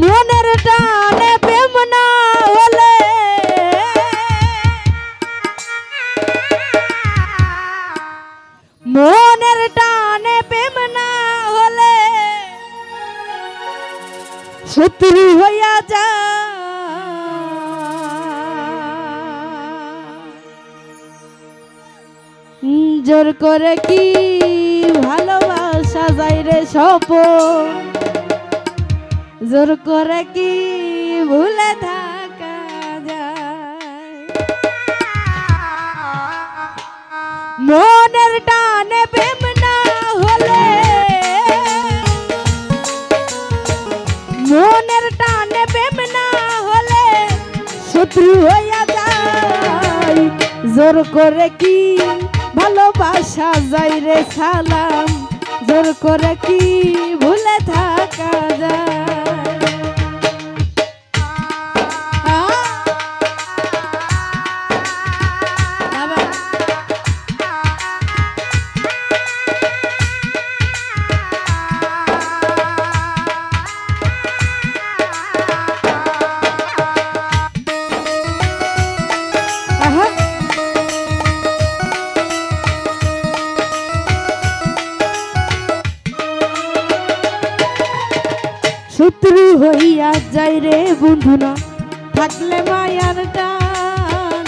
মনের টানে প্রেম না হলে। মনের টানে প্রেম না হলে। শত্রু হইয়া যা। জোর করে কি ভালোবাসা যাই রে সপন জোর করে কি ভুলে থাকা যায়? মনের টানে প্রেম না হলে, মনের টানে প্রেম না হলে শত্রু হইয়া যায়। জোর করে কি ভালোবাসা যায় রে সালাম? জোর করে কি ভুলে থাকা যায়? রে বন্ধু না থাকলে মায়ার টান।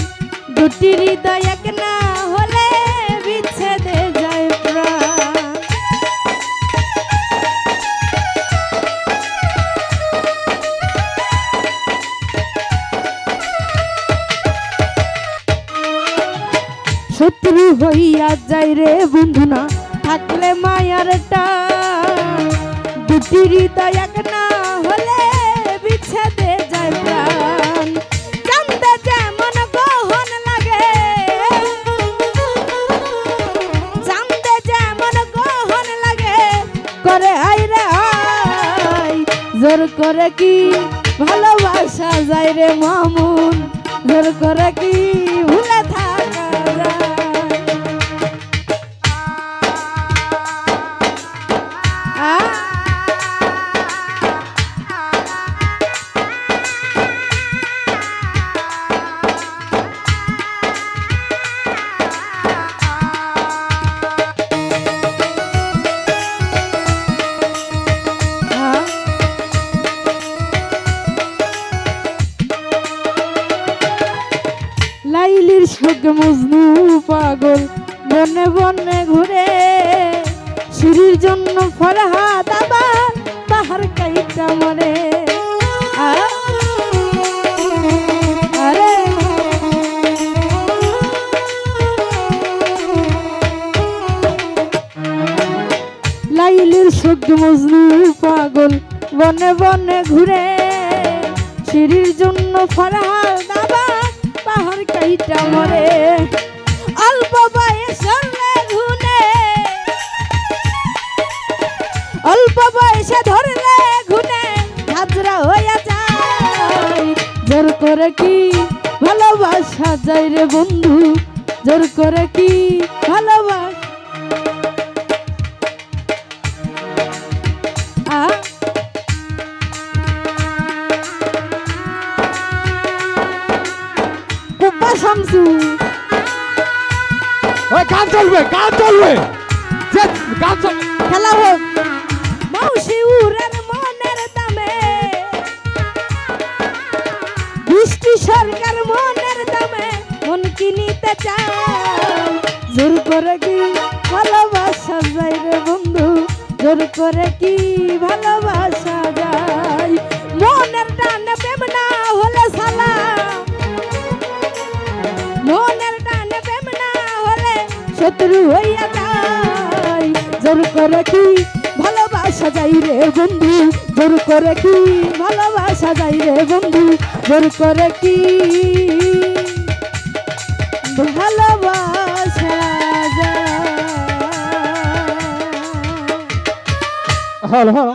দুটি হৃদয় এক না হলে বিচ্ছেদে যায় প্রাণ। শত্রু হইয়া যাই রে বন্ধু না থাকলে মায়ার টান। দুটি হৃদয় এক না করে কি? ভালোবাসা যাই রে মামুন জোর করে কি? শোক মজনু পাগল, বনে বনে ঘুরে। সিঁড়ির জন্য ফরহাদ আবার তাহার কাইটা মরে। লাইলির শোক মজনু পাগল, বনে বনে ঘুরে। সিঁড়ির জন্য ফরহাদ পাহাড় কাইটা মরে। অল্প বয়সে ঘুনে। অল্প বয়সে ধরলে ঘুনে। হাজরা হইয়া যায়। জোর করে কি ভালোবাসা যায় রে বন্ধু? জোর করে কি ভালোবাসা শামসু ওই গান চলবে গান চলবে। যে গান চলবে খেলা হোক। মাউসি উড়ের মনের দামে। বৃষ্টি সরকার মনের দামে। মন কিনিতে চায়। জোর করে কি ভালোবাসা যায় রে বন্ধু? জোর করে কি ভালোবাসা যায়? মনের টানে প্রেম না হলে সালা শত্রু হইয়া যায়। জোর করে কি ভালোবাসা যাই রে বন্ধু? জোর করে কি ভালোবাসা যাই রে বন্ধু? জোর করে কি ভালোবাসা যায়? Hello hello